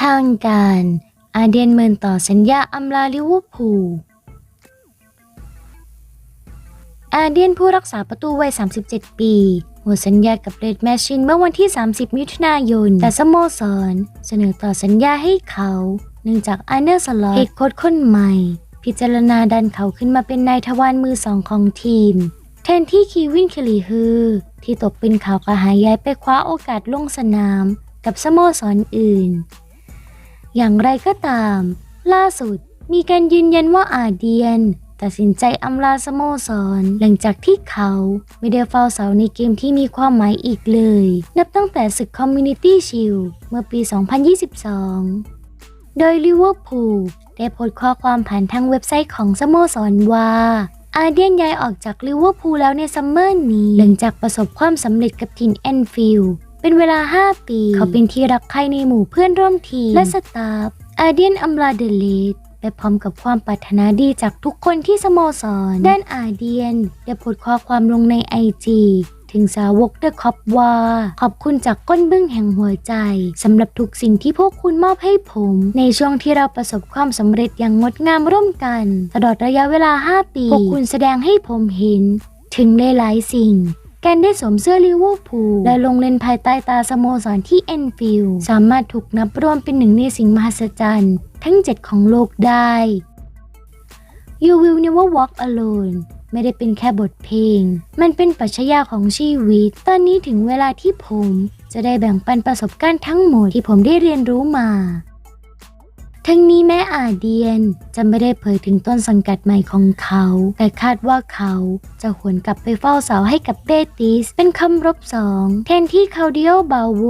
ทางการอาเดียนเมินต่อสัญญาอำลาลิเวอร์พูล อาเดียนผู้รักษาประตูวัย 37 ปี หมดสัญญากับเรดแมชชินเมื่อวันที่ 30 มิถุนายน แต่สโมสร เสนอต่อสัญญาให้เขา เนื่องจากอาร์เนอร์สลอตเฮดโค้ชคนใหม่ พิจารณาดันเขาขึ้นมาเป็นนายทวารมือสองของทีม แทนที่คีวินเคลีฮือ ที่ตกเป็นข่าวกระหายย้ายไปคว้าโอกาสลงสนามกับสโมสรออื่น อย่างไรก็ตาม ล่าสุดมีการยืนยันว่าอาเดียน ตัดสินใจอำลาสโมสร หลังจากที่เขาไม่ได้เฝ้าเสาในเกมที่มีความหมายอีกเลย นับตั้งแต่ศึกคอมมูนิตี้ชิลเมื่อปี 2022 โดยลิเวอร์พูลได้โพสต์ข้อความผ่านทางเว็บไซต์ของสโมสรว่า อาเดียนย้ายออกจากลิเวอร์พูลแล้วในซัมเมอร์นี้ หลังจากประสบความสำเร็จกับทีมแอนฟิลด์เป็นเวลา 5 ปี เขาเป็นที่รักใคร่ในหมู่เพื่อนร่วมทีม และสตาฟอาเดียนอัมลาเดเลดไปพร้อมกับความปรารถนาดีจากทุกคนที่สโมสร ด้านอาเดียน ได้โพสต์ข้อความลงในไอจี ถึงสาวกเดอะคอปว่าขอบคุณจากก้นบึ้งแห่งหัวใจสำหรับทุกสิ่งที่พวกคุณมอบให้ผม ในช่วงที่เราประสบความสำเร็จอย่างงดงามร่วมกัน ตลอดระยะเวลา 5 ปี พวกคุณแสดงให้ผมเห็น ถึงหลายๆสิ่งแการได้สวมเสื้อลิเวอร์พูลและลงเล่นภายใต้ตาสโมสรที่แอนฟิลสามารถถูกนับรวมเป็นหนึ่งในสิ่งมหัศจรรย์ ทั้ง 7 ของโลกได้ You Will Never Walk Alone ไม่ได้เป็นแค่บทเพลง มันเป็นปรัชญาของชีวิต ตอนนี้ถึงเวลาที่ผม จะได้แบ่งปันประสบการณ์ทั้งหมดที่ผมได้เรียนรู้มา ทั้งนี้แม้อาเดียนจะไม่ได้เผยถึงต้นสังกัดใหม่ของเขา แต่คาดว่าเขาจะหวนกลับไปเฝ้าเสาให้กับเบติส เป็นคำรบสองแทนที่คาเดียบาโว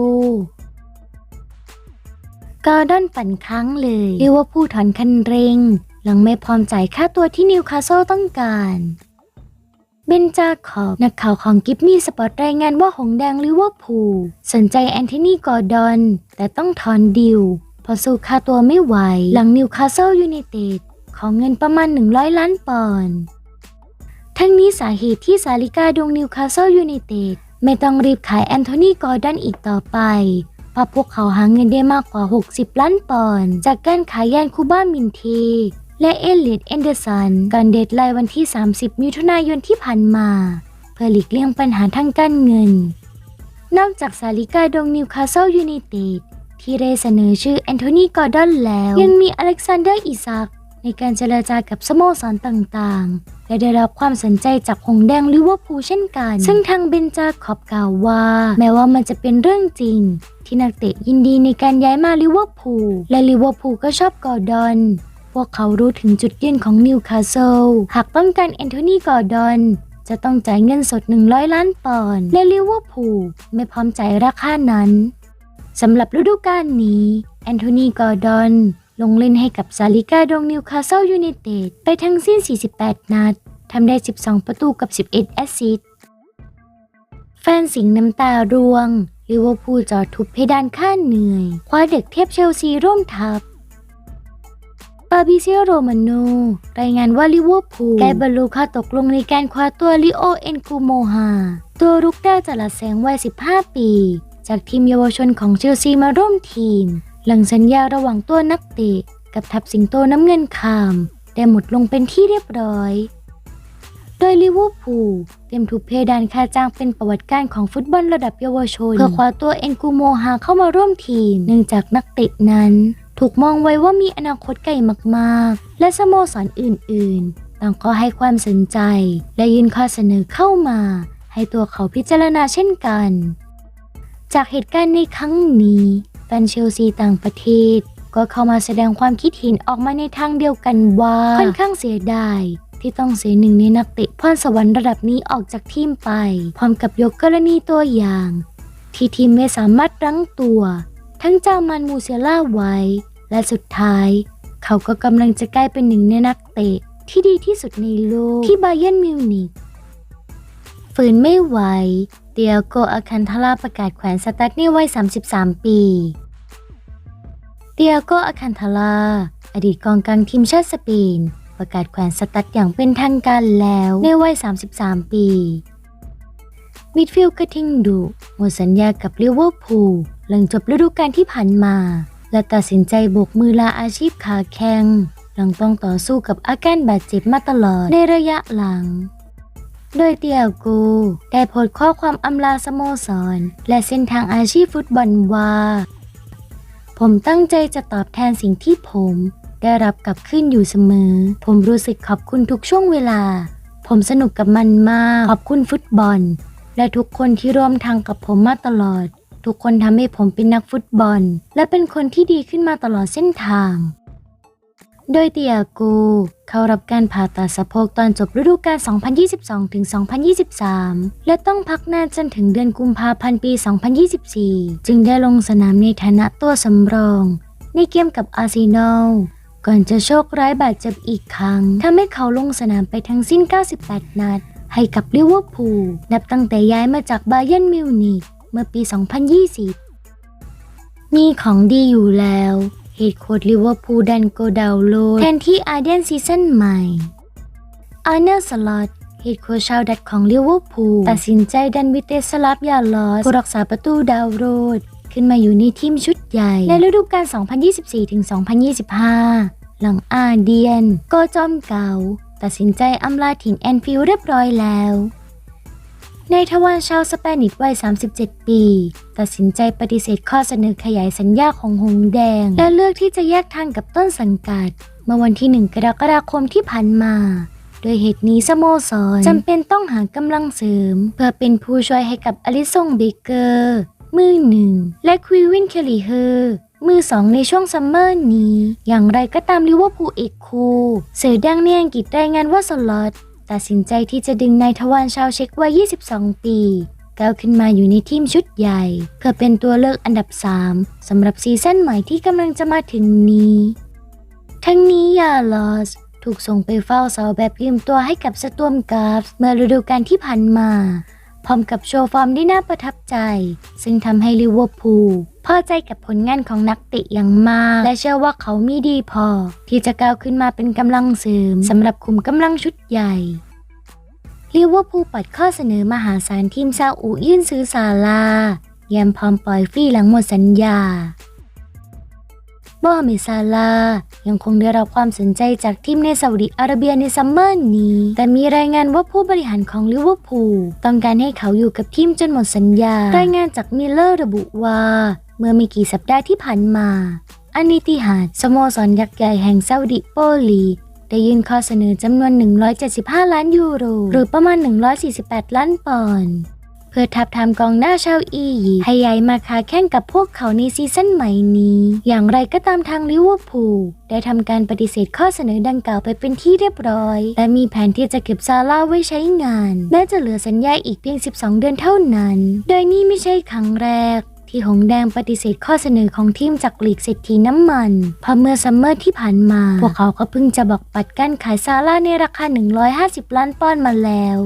กอร์ดอนปั่นค้างเลยลิเวอร์พูลถอนคันเร่ง หลังไม่พร้อมจ่ายค่าตัวที่นิวคาสเซิลต้องการ เบนจาขอบนักข่าวของกิฟมี่สปอร์ตรายงานว่าหงแดงลิเวอร์พูลสนใจแอนโทนีกอร์ดอน แต่ต้องถอนดิวเพราะสู้ค่าตัวไม่ไหว หลังนิวคาสเซิลยูไนเต็ดของเงินประมาณ 100 ล้านปอนด์ทั้งนี้สาเหตุที่ซาลิกาดวงนิวคาสเซิลยูไนเต็ดไม่ต้องรีบขายแอนโทนีกอร์ดอนอีกต่อไปเพราะพวกเขาหาเงินได้มากกว่า 60 ล้านปอนด์จากการขายยานคูบ้ามินที และเอลเลียดแอนเดอร์สันก่อนเดทไลน์วันที่ 30 มิถุนายนที่ผ่านมา เพื่อหลีกเลี่ยงปัญหาทางการเงิน นอกจากซาลิกาดงนิวคาสเซิลยูไนเต็ดที่ได้เสนอชื่อแอนโทนีกอร์ดอนแล้ว ยังมีอเล็กซานเดอร์อิซักในการเจรจากับสโมสรต่างๆ และได้รับความสนใจจากหงแดงลิเวอร์พูลเช่นกัน ซึ่งทางเบนจาขอบกล่าวว่า แม้ว่ามันจะเป็นเรื่องจริง ที่นักเตะยินดีในการย้ายมาลิเวอร์พูลและลิเวอร์พูลก็ชอบกอร์ดอน พวกเขารู้ถึงจุดยืนของนิวคาสเซิลหากต้องการแอนโทนีกอร์ดอนจะต้องจ่ายเงินสด 100 ล้านปอนด์และลิเวอร์พูลไม่พร้อมจ่ายราคานั้นสำหรับฤดูกาลนี้ แอนโทนีกอร์ดอน ลงเล่นให้กับซาลิกาดงนิวคาสเซิลยูไนเต็ดไปทั้งสิ้น 48 นัดทำได้ 12 ประตูกับ 11 แอสซิสต์แฟนสิงห์น้ำตาร่วงลิเวอร์พูลจอดทุบเพดานค่าเหนื่อย คว้าเด็กเทพเชลซีร่วมทัพ ฟาบิเซียโรมาโนรายงานว่าลิเวอร์พูลได้บรรลุข้อตกลงในการคว้าตัวลิโอเอนกูโมฮาตัวรุกดาวจรัสแสงวัย 15 ปี จากทีมเยาวชนของเชลซีมาร่วมทีม หลังสัญญาระหว่างตัวนักเตะกับทัพสิงโตน้ำเงินคามได้หมดลงเป็นที่เรียบร้อย โดยลิเวอร์พูลเตรียมทุบเพดานค่าจ้างเป็นประวัติการของฟุตบอลระดับเยาวชน เพื่อคว้าตัวเอนกูโมฮาเข้ามาร่วมทีมเนื่องจากนักเตะนั้น ถูกมองไว้ว่ามีอนาคตไกลมากๆ และสโมสรอื่นๆ ต่างก็ให้ความสนใจ และยื่นข้อเสนอเข้ามา ให้ตัวเขาพิจารณาเช่นกัน จากเหตุการณ์ในครั้งนี้แฟนเชลซีต่างประเทศ ก็เข้ามาแสดงความคิดเห็นออกมาในทางเดียวกันว่า ค่อนข้างเสียดายที่ต้องเสียหนึ่งในนักเตะพรสวรรค์ระดับนี้ออกจากทีมไป พร้อมกับยกกรณีตัวอย่าง ที่ทีมไม่สามารถรั้งตัว ทั้งจามันมูเซล่าไว้ และสุดท้าย เขาก็กำลังจะกลายเป็นหนึ่งในนักเตะที่ดีที่สุดในโลกที่บาเยิร์นมิวนิกฝืนไม่ไหวเดียโกอาคันทาลาประกาศแขวนสตั๊ดในวัย 33 ปีเดียโกอาคันทาลาอดีตกองกลางทีมชาติสเปน ประกาศแขวนสตั๊ดอย่างเป็นทางการแล้วในวัย 33 ปี มิดฟิลด์กระทิงดุหมดสัญญากับลิเวอร์พูล หลังจบฤดูกาลที่ผ่านมา และตัดสินใจโบกมือลาอาชีพขาแข่งหลังต้องต่อสู้กับอาการบาดเจ็บมาตลอดในระยะหลัง โดยเตียโกได้โพสต์ข้อความอำลาสโมสร และเส้นทางอาชีพฟุตบอลว่า ผมตั้งใจจะตอบแทนสิ่งที่ผม ได้รับกลับขึ้นอยู่เสมอ ผมรู้สึกขอบคุณทุกช่วงเวลา ผมสนุกกับมันมาก ขอบคุณฟุตบอล และทุกคนที่ร่วมทางกับผมมาตลอด ทุกคนทำให้ผมเป็นนักฟุตบอล และเป็นคนที่ดีขึ้นมาตลอดเส้นทาง โดยเตียโกเข้ารับการผ่าตัดสะโพกตอนจบฤดูกาล 2022-2023 และต้องพักนานจนถึงเดือนกุมภาพันธ์ปี 2024 จึงได้ลงสนามในฐานะตัวสำรอง ในเกมกับอาร์เซนอลก่อนจะโชคร้ายบาดเจ็บอีกครั้งทำให้เขาลงสนามไปทั้งสิ้น 98 นัด ให้กับลิเวอร์พูล นับตั้งแต่ย้ายมาจากบาเยิร์นมิวนิก เมื่อปี 2020 มีของดีอยู่แล้วเฮดโค้ชลิเวอร์พูลดันโกดาวโลแทนที่อาร์เดนซีซั่นใหม่อาร์เนอร์สลอตเฮดโค้ชชาวดัตของลิเวอร์พูลตัดสินใจดันวิเตสลาฟยาลอสผู้รักษาประตูดาวโรด ขึ้นมาอยู่ในทีมชุดใหญ่ ในฤดูกาล 2024-2025 หลังอาเดียน ก็จอมเก่า ตัดสินใจอำลาถิ่นแอนฟิลด์เรียบร้อยแล้ว ในทวารชาวสเปนิชวัย 37 ปี ตัดสินใจปฏิเสธข้อเสนอขยายสัญญาของหงแดง และเลือกที่จะแยกทางกับต้นสังกัด เมื่อวันที่ 1 กรกฎาคมที่ผ่านมา โดยเหตุนี้สโมสรจำเป็นต้องหากำลังเสริม เพื่อเป็นผู้ช่วยให้กับอลิซงเบเกอร์ มือหนึ่ง และควีวินเคลีเฮอร์มือสองในช่วงซัมเมอร์นี้ อย่างไรก็ตามลิเวอร์พูลเอกคูสื่อดังในอังกฤษรายงานว่าสล็อต ตัดสินใจที่จะดึงนายทวารชาวเช็กวัย 22 ปีก้าวขึ้นมาอยู่ในทีมชุดใหญ่ เพื่อเป็นตัวเลือกอันดับ 3สำหรับซีซั่นใหม่ที่กำลังจะมาถึงนี้ ทั้งนี้ยาลอสถูกส่งไปเฝ้าเสาแบบยืมตัวให้กับสตวมกราฟส์เมื่อฤดูกาลที่ผ่านมา พร้อมกับโชว์ฟอร์มที่น่าประทับใจ ซึ่งทำให้ลิเวอร์พูล พอใจกับผลงานของนักเตะอย่างมาก และเชื่อว่าเขามีดีพอ ที่จะก้าวขึ้นมาเป็นกำลังเสริมสำหรับคุมกำลังชุดใหญ่ลิเวอร์พูลปัดข้อเสนอมหาศาลทีมซาอุยื่นซื้อซาลา แยมพร้อมปล่อยฟรีหลังหมดสัญญา บอเมซาลา ยังคงได้รับความสนใจจากทีมในซาอุดิอาระเบียในซัมเมอร์นี้ แต่มีรายงานว่าผู้บริหารของลิเวอร์พูลต้องการให้เขาอยู่กับทีมจนหมดสัญญา รายงานจากมิลเลอร์ระบุว่า เมื่อไม่กี่สัปดาห์ที่ผ่านมาอานิติหาดสโมสรยักษ์ใหญ่แห่งซาอุดิโปลีได้ยื่นข้อเสนอจำนวน 175 ล้านยูโร หรือประมาณ 148 ล้านปอนด์ พื่อทับทามกองหน้าชาวอียิปต์ให้ย้ายมาค้าแข่งกับพวกเขาในซีซั่นใหม่นี้ อย่างไรก็ตามทางลิเวอร์พูลได้ทำการปฏิเสธข้อเสนอดังกล่าวไปเป็นที่เรียบร้อย และมีแผนที่จะเก็บซาร่าไว้ใช้งาน แม้จะเหลือสัญญาอีกเพียง 12 เดือนเท่านั้น โดยนี่ไม่ใช่ครั้งแรกที่หงแดงปฏิเสธข้อเสนอของทีมจากลีกเศรษฐีน้ำมันเพราะเมื่อซัมเมอร์ที่ผ่านมา พวกเขาก็เพิ่งจะบอกปัดการขายซาร่าในราคา 150 ล้านปอนด์มาแล้ว